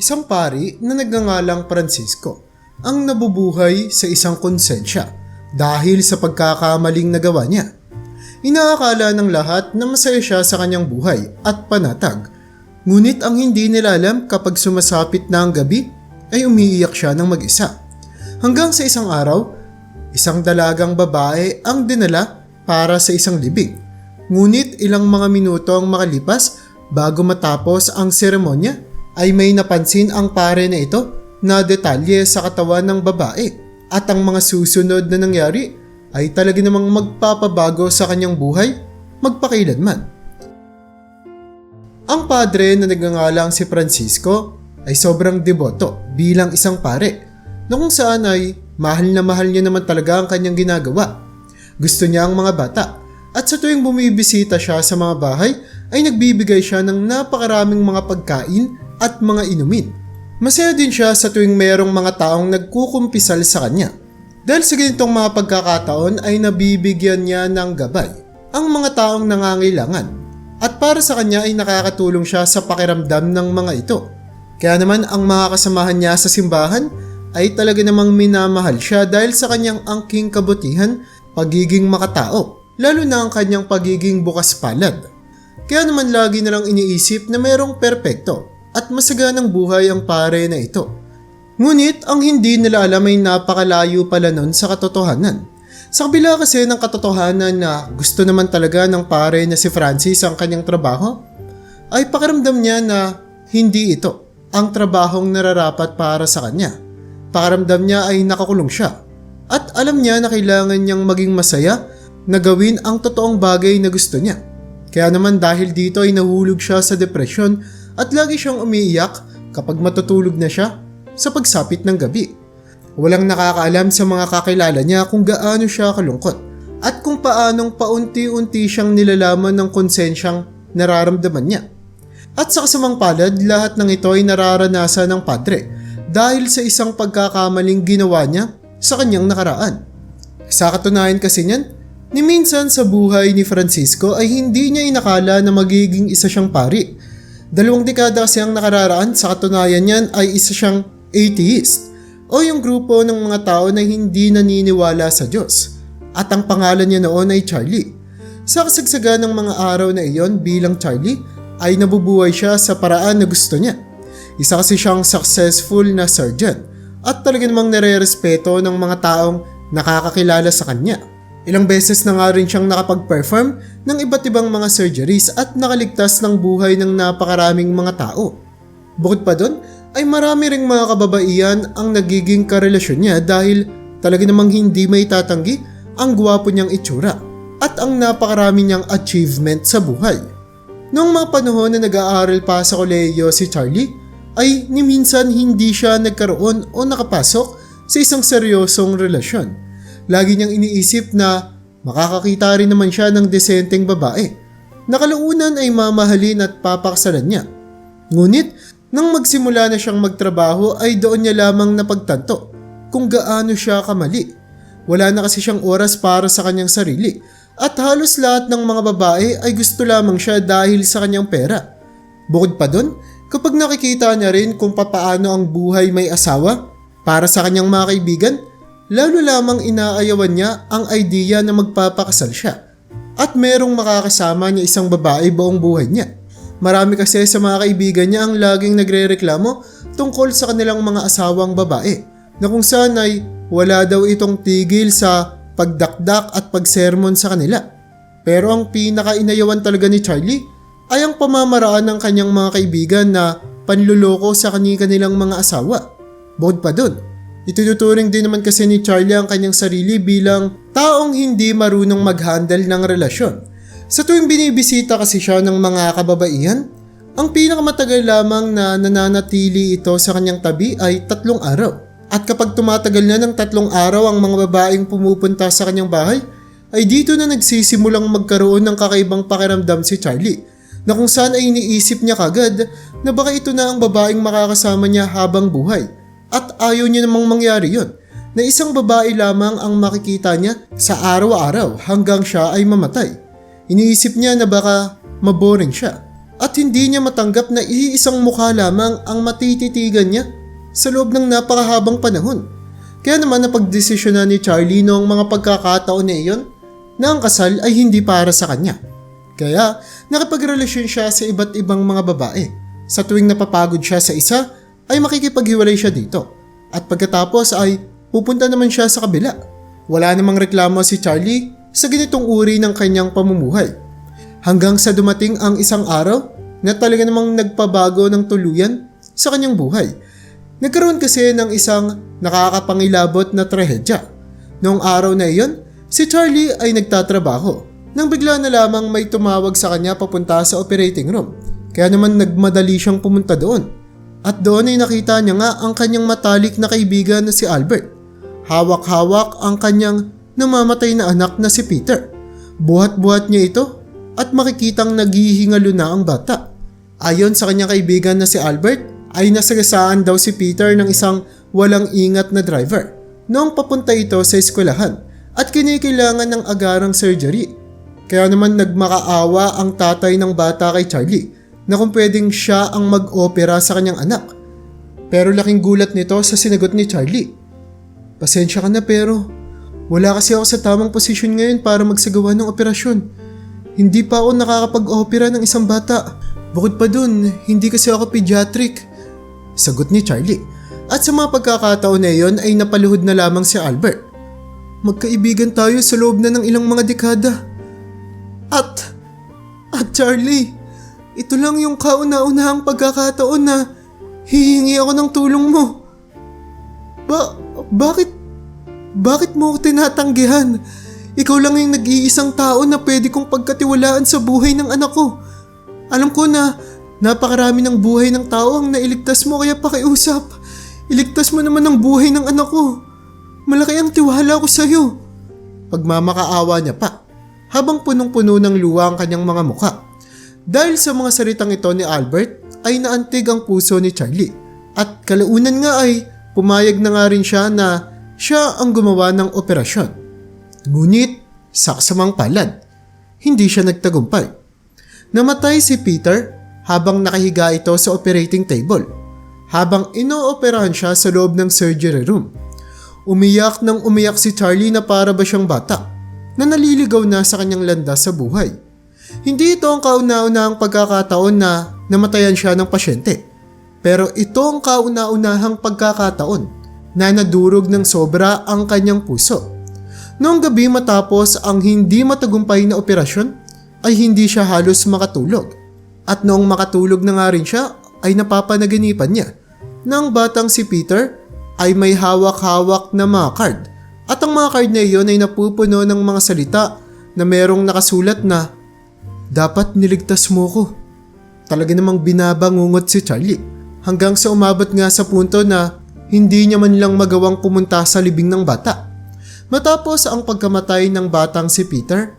isang pari na nagngangalang Francisco ang nabubuhay sa isang konsensya dahil sa pagkakamaling nagawa niya. Inaakala ng lahat na masaya siya sa kanyang buhay at panatag. Ngunit ang hindi nila alam kapag sumasapit na ang gabi ay umiiyak siya ng mag-isa. Hanggang sa isang araw, isang dalagang babae ang dinala para sa isang libing. Ngunit ilang mga minuto ang makalipas bago matapos ang seremonya ay may napansin ang pare na ito na detalye sa katawan ng babae at ang mga susunod na nangyari ay talaga namang magpapabago sa kanyang buhay magpakailanman. Ang padre na nagngangalang si Francisco ay sobrang deboto bilang isang pare na kung saan ay mahal na mahal niya naman talaga ang kanyang ginagawa. Gusto niya ang mga bata at sa tuwing bumibisita siya sa mga bahay ay nagbibigay siya ng napakaraming mga pagkain at mga inumin. Masaya din siya sa tuwing mayroong mga taong nagkukumpisal sa kanya. Dahil sa ganitong mga pagkakataon ay nabibigyan niya ng gabay ang mga taong nangangailangan at para sa kanya ay nakakatulong siya sa pakiramdam ng mga ito. Kaya naman ang mga kasamahan niya sa simbahan ay talaga namang minamahal siya dahil sa kanyang angking kabutihan, pagiging makatao, lalo na ang kanyang pagiging bukas palad. Kaya naman lagi na lang iniisip na mayroong perpekto at masaganang buhay ang pare na ito. Ngunit ang hindi nila alam ay napakalayo pala nun sa katotohanan. Sa kabila kasi ng katotohanan na gusto naman talaga ng pare na si Francis ang kanyang trabaho, ay pakiramdam niya na hindi ito ang trabahong nararapat para sa kanya. Pakiramdam niya ay nakakulong siya at alam niya na kailangan niyang maging masaya na gawin ang totoong bagay na gusto niya. Kaya naman dahil dito ay nahulog siya sa depresyon at lagi siyang umiiyak kapag matutulog na siya sa pagsapit ng gabi. Walang nakakaalam sa mga kakilala niya kung gaano siya kalungkot at kung paanong paunti-unti siyang nilalaman ng konsensyang nararamdaman niya. At sa kasamang palad, lahat ng ito ay nararanasan ng padre dahil sa isang pagkakamaling ginawa niya sa kanyang nakaraan. Sa katunayan kasi niyan, ni minsan sa buhay ni Francisco ay hindi niya inakala na magiging isa siyang pari. Dalawang dekada kasi ang nakararaan sa katunayan niyan ay isa siyang atheist o yung grupo ng mga tao na hindi naniniwala sa Diyos. At ang pangalan niya noon ay Charlie. Sa kasagsagan ng mga araw na iyon bilang Charlie ay nabubuhay siya sa paraan na gusto niya. Isa kasi siyang successful na surgeon at talaga namang nare-respeto ng mga taong nakakakilala sa kanya. Ilang beses na nga rin siyang nakapag-perform ng iba't ibang mga surgeries at nakaligtas ng buhay ng napakaraming mga tao. Bukod pa doon, ay marami ring mga kababaihan ang nagiging karelasyon niya dahil talaga namang hindi may tatanggi ang gwapo niyang itsura at ang napakarami niyang achievement sa buhay. Noong mga panahon na nag-aaral pa sa kolehiyo si Charlie, ay ni minsan hindi siya nagkaroon o nakapasok sa isang seryosong relasyon. Lagi niyang iniisip na makakakita rin naman siya ng desenteng babae. Nakalaunan ay mamahalin at papaksalan niya. Ngunit nang magsimula na siyang magtrabaho ay doon niya lamang napagtanto kung gaano siya kamali. Wala na kasi siyang oras para sa kanyang sarili at halos lahat ng mga babae ay gusto lamang siya dahil sa kanyang pera. Bukod pa doon, kapag nakikita niya rin kung papaano ang buhay may asawa para sa kanyang mga kaibigan, lalo lamang inaayawan niya ang idea na magpapakasal siya at merong makakasama niya isang babae buong buhay niya. Marami kasi sa mga kaibigan niya ang laging nagre-reklamo tungkol sa kanilang mga asawang babae na kung saan ay wala daw itong tigil sa pagdakdak at pagsermon sa kanila. Pero ang pinaka-inayawan talaga ni Charlie ay ang pamamaraan ng kanyang mga kaibigan na panluloko sa kanilang mga asawa. Bukod pa dun, ituturing din naman kasi ni Charlie ang kanyang sarili bilang taong hindi marunong mag-handle ng relasyon sa tuwing binibisita kasi siya ng mga kababaihan, ang pinakamatagal lamang na nananatili ito sa kanyang tabi ay tatlong araw. At kapag tumatagal na ng tatlong araw ang mga babaeng pumupunta sa kanyang bahay, ay dito na nagsisimulang magkaroon ng kakaibang pakiramdam si Charlie na kung saan ay iniisip niya kagad na baka ito na ang babaeng makakasama niya habang buhay. At ayaw niya namang mangyari yon na isang babae lamang ang makikita niya sa araw-araw hanggang siya ay mamatay. Iniisip niya na baka maboring siya At hindi niya matanggap na iisang mukha lamang ang matititigan niya sa loob ng napakahabang panahon. Kaya naman napagdesisyonan ni Charlie noong mga pagkakataon na iyon na ang kasal ay hindi para sa kanya. Kaya nakipagrelasyon siya sa iba't ibang mga babae. Sa tuwing napapagod siya sa isa, ay makikipaghiwalay siya dito. At pagkatapos ay pupunta naman siya sa kabila. Wala namang reklamo si Charlie sa ganitong uri ng kanyang pamumuhay. Hanggang sa dumating ang isang araw na talaga namang nagpabago ng tuluyan sa kanyang buhay. Nagkaroon kasi ng isang nakakapangilabot na trahedya. Noong araw na iyon, si Charlie ay nagtatrabaho nang bigla na lamang may tumawag sa kanya papunta sa operating room. Kaya naman nagmadali siyang pumunta doon. At doon ay nakita niya nga ang kanyang matalik na kaibigan na si Albert. Hawak-hawak ang kanyang namamatay na anak na si Peter. Buhat-buhat niya ito at makikitang naghihingalo na ang bata. Ayon sa kanyang kaibigan na si Albert, ay nasagasaan daw si Peter ng isang walang ingat na driver noong papunta ito sa eskwelahan at kinikailangan ng agarang surgery. Kaya naman nagmakaawa ang tatay ng bata kay Charlie na kung pwedeng siya ang mag-opera sa kanyang anak. Pero laking gulat nito sa sinagot ni Charlie. Pasensya ka na pero wala kasi ako sa tamang posisyon ngayon para magsagawa ng operasyon. Hindi pa ako nakakapag-opera ng isang bata. Bukod pa dun, hindi kasi ako pediatric. Sagot ni Charlie. At sa mga pagkakataon na iyon ay napaluhod na lamang si Albert. Magkaibigan tayo sa loob na ng ilang mga dekada. At, at Charlie, ito lang yung kauna-unahang pagkakataon na hihingi ako ng tulong mo. Ba, bakit, bakit mo ako tinatanggihan? Ikaw lang yung nag-iisang tao na pwede kong pagkatiwalaan sa buhay ng anak ko. Alam ko na napakarami ng buhay ng tao ang nailigtas mo kaya pakiusap. Iligtas mo naman ang buhay ng anak ko. Malaki ang tiwala ko sa'yo. Pagmamakaawa niya pa, habang punong-puno ng luwa ang kanyang mga muka. Dahil sa mga salitang ito ni Albert, ay naantig ang puso ni Charlie. At kalaunan nga ay pumayag na nga rin siya na siya ang gumawa ng operasyon. Ngunit, sa kasamang palad, hindi siya nagtagumpay. Namatay si Peter habang nakahiga ito sa operating table, habang inooperahan siya sa loob ng surgery room. Umiyak nang umiyak si Charlie na para ba siyang bata na naliligaw na sa kanyang landas sa buhay. Hindi ito ang kauna-unahang pagkakataon na namatayan siya ng pasyente. Pero ito ang kauna-unahang pagkakataon na nadurog ng sobra ang kanyang puso. Noong gabi matapos ang hindi matagumpay na operasyon, ay hindi siya halos makatulog. At noong makatulog na nga rin siya, ay napapanaginipan niya na ang batang si Peter ay may hawak-hawak na mga card. At ang mga card na iyon ay napupuno ng mga salita na merong nakasulat na Dapat niligtas mo ko. Talaga namang binabangungot si Charlie hanggang sa umabot nga sa punto na hindi niya man lang magawang pumunta sa libing ng bata. Matapos ang pagkamatay ng batang si Peter,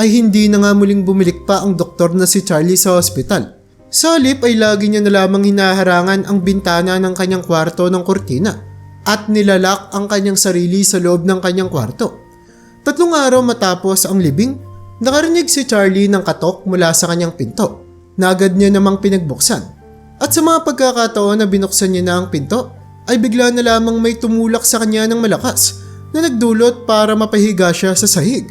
ay hindi na nga muling bumilik pa ang doktor na si Charlie sa ospital. Sa halip ay lagi niya na lamang hinaharangan ang bintana ng kanyang kwarto ng kortina at nilalak ang kanyang sarili sa loob ng kanyang kwarto. Tatlong araw matapos ang libing, nakarinig si Charlie ng katok mula sa kanyang pinto na agad niya namang pinagbuksan. At sa mga pagkakataon na binuksan niya na ang pinto, ay bigla na lamang may tumulak sa kanya ng malakas na nagdulot para mapahiga siya sa sahig.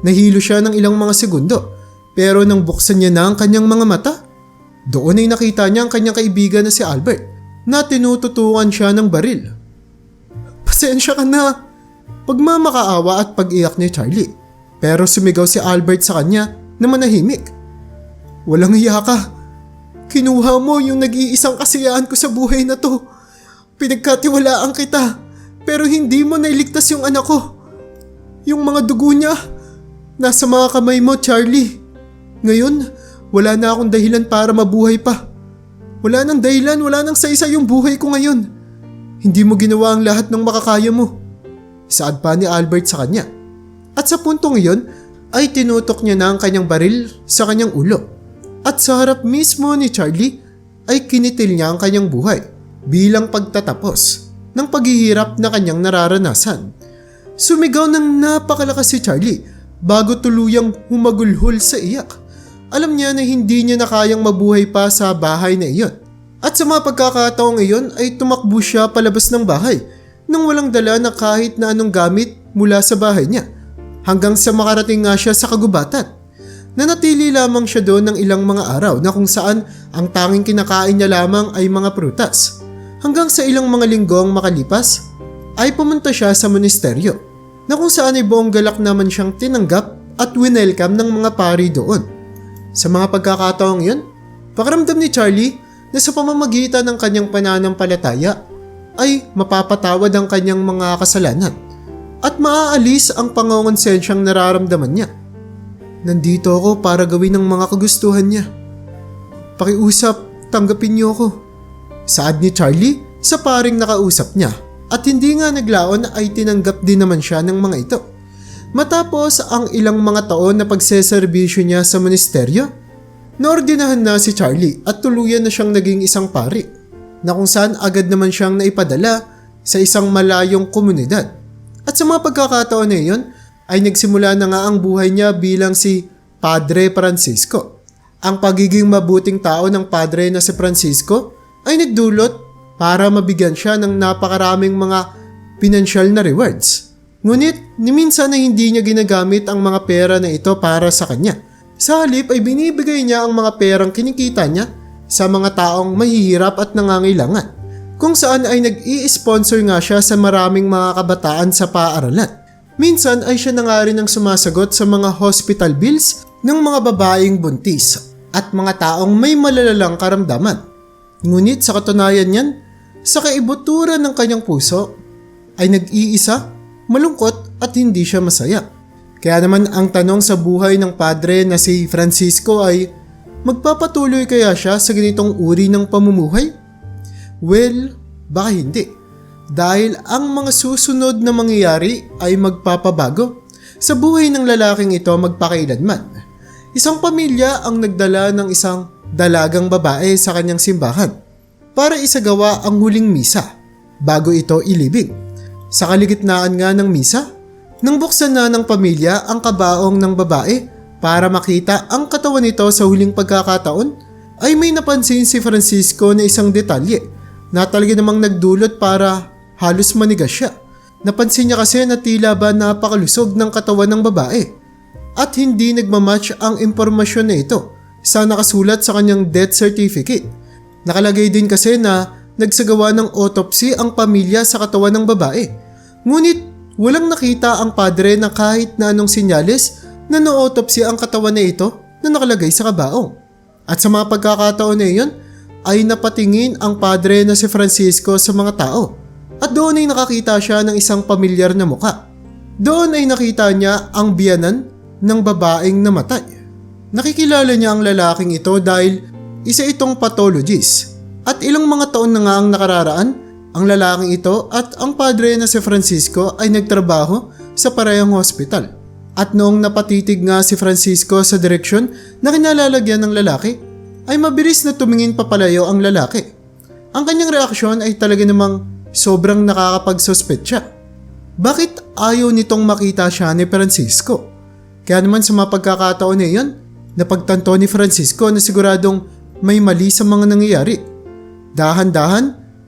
Nahilo siya ng ilang mga segundo pero nang buksan niya na ang kanyang mga mata, doon ay nakita niya ang kanyang kaibigan na si Albert na tinututukan siya ng baril. Pasensya ka na! Pagmamakaawa at pag-iyak ni Charlie. Pero sumigaw si Albert sa kanya na manahimik. Walang hiya ka. Kinuha mo yung nag-iisang kasiyahan ko sa buhay na to. Pinagkatiwalaan kita. Pero hindi mo nailigtas yung anak ko. Yung mga dugo niya, nasa mga kamay mo, Charlie. Ngayon, wala na akong dahilan para mabuhay pa. Wala nang dahilan, wala nang saisa yung buhay ko ngayon. Hindi mo ginawa ang lahat ng makakaya mo. Isaad pa ni Albert sa kanya. At sa puntong iyon, ay tinutok niya na ang kanyang baril sa kanyang ulo. At sa harap mismo ni Charlie, ay kinitil niya ang kanyang buhay bilang pagtatapos ng paghihirap na kanyang nararanasan. Sumigaw ng napakalakas si Charlie bago tuluyang humagulhol sa iyak. alam niya na hindi niya na kayang mabuhay pa sa bahay na iyon. At sa mga pagkakataong iyon ay tumakbo siya palabas ng bahay nang walang dala na kahit na anong gamit mula sa bahay niya hanggang sa makarating nga siya sa kagubatan. Nanatili lamang siya doon ng ilang mga araw na kung saan ang tanging kinakain niya lamang ay mga prutas. Hanggang sa ilang mga linggong makalipas ay pumunta siya sa monasteryo na kung saan ay buong galak naman siyang tinanggap at winelcome ng mga pari doon. Sa mga pagkakataong yun, pakiramdam ni Charlie na sa pamamagitan ng kanyang pananampalataya ay mapapatawad ang kanyang mga kasalanan at maaalis ang pangongonsensyang nararamdaman niya. Nandito ako para gawin ang mga kagustuhan niya. Pakiusap, tanggapin niyo ako. Saad ni Charlie sa paring nakausap niya at hindi nga naglaon ay tinanggap din naman siya ng mga ito. Matapos ang ilang mga taon na pagseserbisyo niya sa monasteryo, naordinahan na si Charlie at tuluyan na siyang naging isang pari na kung saan agad naman siyang naipadala sa isang malayong komunidad. At sa mga pagkakataon na iyon ay nagsimula na nga ang buhay niya bilang si Padre Francisco. Ang pagiging mabuting tao ng padre na si Francisco ay nagdulot para mabigyan siya ng napakaraming mga pinansyal na rewards. Ngunit, ni minsan na hindi niya ginagamit ang mga pera na ito para sa kanya. Sa halip ay binibigay niya ang mga perang kinikita niya sa mga taong mahihirap at nangangailangan. Kung saan ay nag-i-sponsor nga siya sa maraming mga kabataan sa paaralan. Minsan ay siya na nga rin ang sumasagot sa mga hospital bills ng mga babaeng buntis at mga taong may malalalang karamdaman. Ngunit sa katunayan niyan, sa kaibuturan ng kanyang puso, ay nag-iisa, malungkot at hindi siya masaya. Kaya naman ang tanong sa buhay ng padre na si Francisco ay, magpapatuloy kaya siya sa ganitong uri ng pamumuhay? Well, baka hindi. Dahil ang mga susunod na mangyayari ay magpapabago sa buhay ng lalaking ito magpakailanman. Isang pamilya ang nagdala ng isang dalagang babae sa kanyang simbahan para isagawa ang huling misa bago ito ilibing. Sa kaligitnaan nga ng misa, nang buksan na ng pamilya ang kabaong ng babae para makita ang katawan nito sa huling pagkakataon, ay may napansin si Francisco na isang detalye na talaga namang nagdulot para halos manigas siya. Napansin niya kasi na tila ba napakalusog ng katawan ng babae at hindi nagmamatch ang impormasyon na ito sa nakasulat sa kanyang death certificate. Nakalagay din kasi na nagsagawa ng autopsy ang pamilya sa katawan ng babae. Ngunit walang nakita ang padre na kahit na anong sinyales na na-autopsy ang katawan na ito na nakalagay sa kabaong. At sa mga pagkakataon na iyon, ay napatingin ang padre na si Francisco sa mga tao. At doon ay nakakita siya ng isang pamilyar na muka. Doon ay nakita niya ang biyanan ng babaeng namatay. Nakikilala niya ang lalaking ito dahil isa itong pathologist. At ilang mga taon na nga ang nakararaan, ang lalaking ito at ang padre na si Francisco ay nagtrabaho sa parehong hospital. At noong napatitig nga si Francisco sa direksyon na kinalalagyan ng lalaki, ay mabilis na tumingin papalayo ang lalaki. Ang kanyang reaksyon ay talaga namang sobrang nakakapagsuspetsa. Bakit ayaw nitong makita siya ni Francisco? Kaya naman sa mga pagkakataon na iyon, napagtanto ni Francisco na siguradong may mali sa mga nangyayari. Dahan-dahan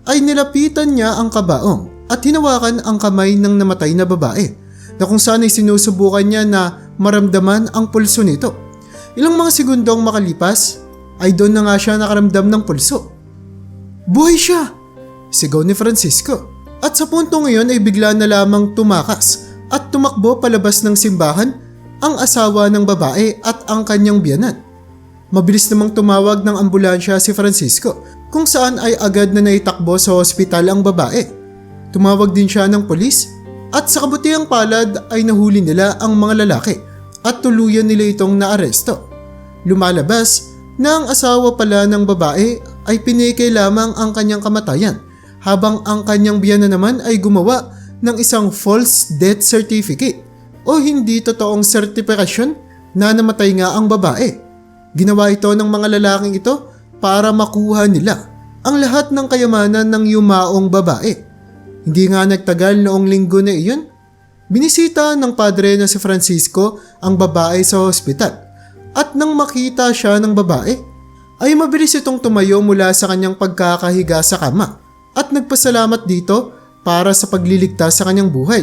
ay nilapitan niya ang kabaong at hinawakan ang kamay ng namatay na babae na kung saan ay sinusubukan niya na maramdaman ang pulso nito. Ilang mga segundong makalipas ay doon na nga siya nakaramdam ng pulso. Buhay siya! Sigaw ni Francisco. At sa punto ngayon ay bigla na lamang tumakas at tumakbo palabas ng simbahan ang asawa ng babae at ang kanyang biyanan. Mabilis namang tumawag ng ambulansya si Francisco kung saan ay agad na naitakbo sa ospital ang babae. Tumawag din siya ng polis at sa kabutihang palad ay nahuli nila ang mga lalaki at tuluyan nila itong naaresto. Lumalabas na ang asawa pala ng babae ay pinike lamang ang kanyang kamatayan habang ang kanyang biyana naman ay gumawa ng isang false death certificate o hindi totoong sertifikasyon na namatay nga ang babae. Ginawa ito ng mga lalaking ito para makuha nila ang lahat ng kayamanan ng yumaong babae. Hindi nga nagtagal noong linggo na iyon. Binisita ng padre na si Francisco ang babae sa hospital At nang makita siya ng babae, ay mabilis itong tumayo mula sa kanyang pagkakahiga sa kama at nagpasalamat dito para sa pagliligtas sa kanyang buhay.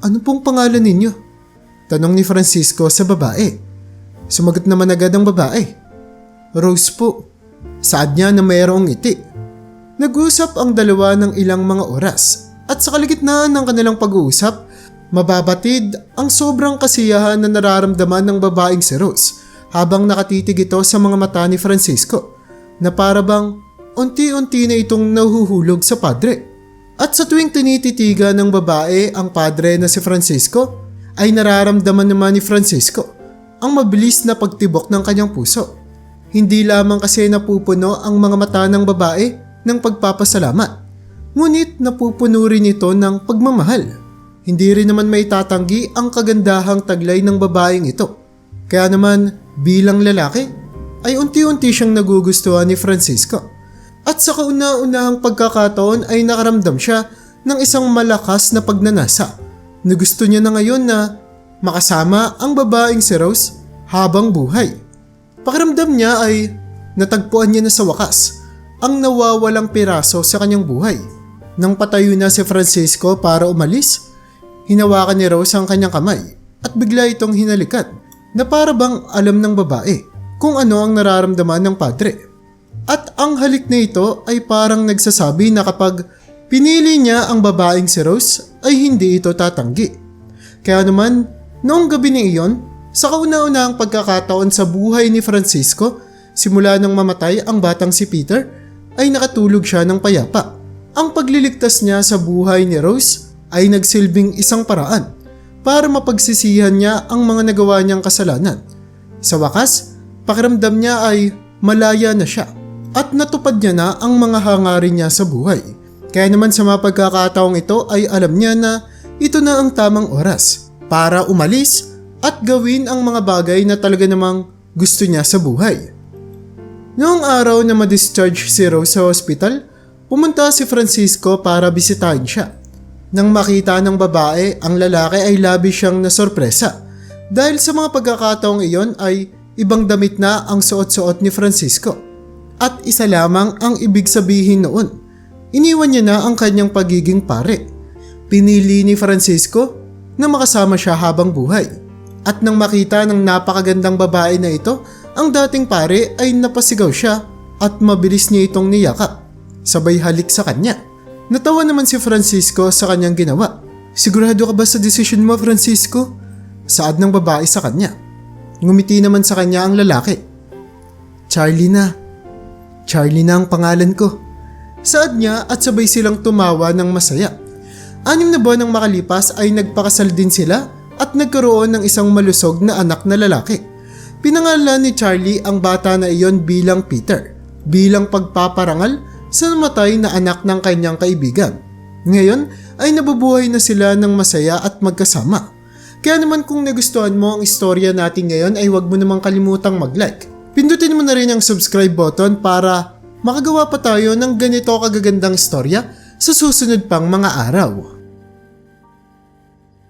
Ano pong pangalan ninyo? Tanong ni Francisco sa babae. Sumagot naman agad ang babae. Rose po. Saad niya na mayroong ngiti. Nag-usap ang dalawa ng ilang mga oras at sa kaligitnaan ng kanilang pag-uusap, mababatid ang sobrang kasiyahan na nararamdaman ng babaeng si Rose habang nakatitig ito sa mga mata ni Francisco na para bang unti-unti na itong nahuhulog sa padre. At sa tuwing tinititigan ng babae ang padre na si Francisco, ay nararamdaman naman ni Francisco ang mabilis na pagtibok ng kanyang puso. Hindi lamang kasi napupuno ang mga mata ng babae ng pagpapasalamat, ngunit napupuno rin ito ng pagmamahal. Hindi rin naman may tatanggi ang kagandahang taglay ng babaeng ito. Kaya naman bilang lalaki ay unti-unti siyang nagugustuhan ni Francisco. At sa kauna-unahang pagkakataon ay nakaramdam siya ng isang malakas na pagnanasa na gusto niya na ngayon na makasama ang babaeng si Rose habang buhay. Pakiramdam niya ay natagpuan niya na sa wakas ang nawawalang piraso sa kanyang buhay. Nang patayo na si Francisco para umalis, hinawakan ni Rose ang kanyang kamay at bigla itong hinalikan na para bang alam ng babae kung ano ang nararamdaman ng padre. At ang halik na ito ay parang nagsasabi na kapag pinili niya ang babaeng si Rose ay hindi ito tatanggi. Kaya naman, noong gabi ni iyon, sa kauna-unahang pagkakataon sa buhay ni Francisco, simula nang mamatay ang batang si Peter, ay nakatulog siya ng payapa. Ang pagliligtas niya sa buhay ni Rose ay nagsilbing isang paraan para mapagsisihan niya ang mga nagawa niyang kasalanan. Sa wakas, pakiramdam niya ay malaya na siya at natupad niya na ang mga hangarin niya sa buhay. Kaya naman sa mga pagkakataong ito ay alam niya na ito na ang tamang oras para umalis at gawin ang mga bagay na talaga namang gusto niya sa buhay. Noong araw na ma-discharge si Rose sa hospital, pumunta si Francisco para bisitahin siya. Nang makita ng babae, ang lalaki ay labi siyang nasorpresa. Dahil sa mga pagkakataong iyon ay ibang damit na ang suot-suot ni Francisco. At isa lamang ang ibig sabihin noon. Iniwan niya na ang kanyang pagiging pare. Pinili ni Francisco na makasama siya habang buhay. At nang makita ng napakagandang babae na ito, ang dating pare ay napasigaw siya at mabilis niya itong niyakap. Sabay halik sa kanya. Natawa naman si Francisco sa kanyang ginawa. Sigurado ka ba sa desisyon mo, Francisco? Saad ng babae sa kanya. Ngumiti naman sa kanya ang lalaki. Charlie na. Charlie na ang pangalan ko. Saad niya at sabay silang tumawa ng masaya. Anim na buwan ang makalipas ay nagpakasal din sila at nagkaroon ng isang malusog na anak na lalaki. Pinangalan ni Charlie ang bata na iyon bilang Peter, bilang pagpaparangal sa namatay na anak ng kanyang kaibigan. Ngayon ay nabubuhay na sila ng masaya at magkasama. Kaya naman kung nagustuhan mo ang istorya natin ngayon ay huwag mo namang kalimutang mag-like. Pindutin mo na rin ang subscribe button para makagawa pa tayo ng ganito kagagandang istorya sa susunod pang mga araw.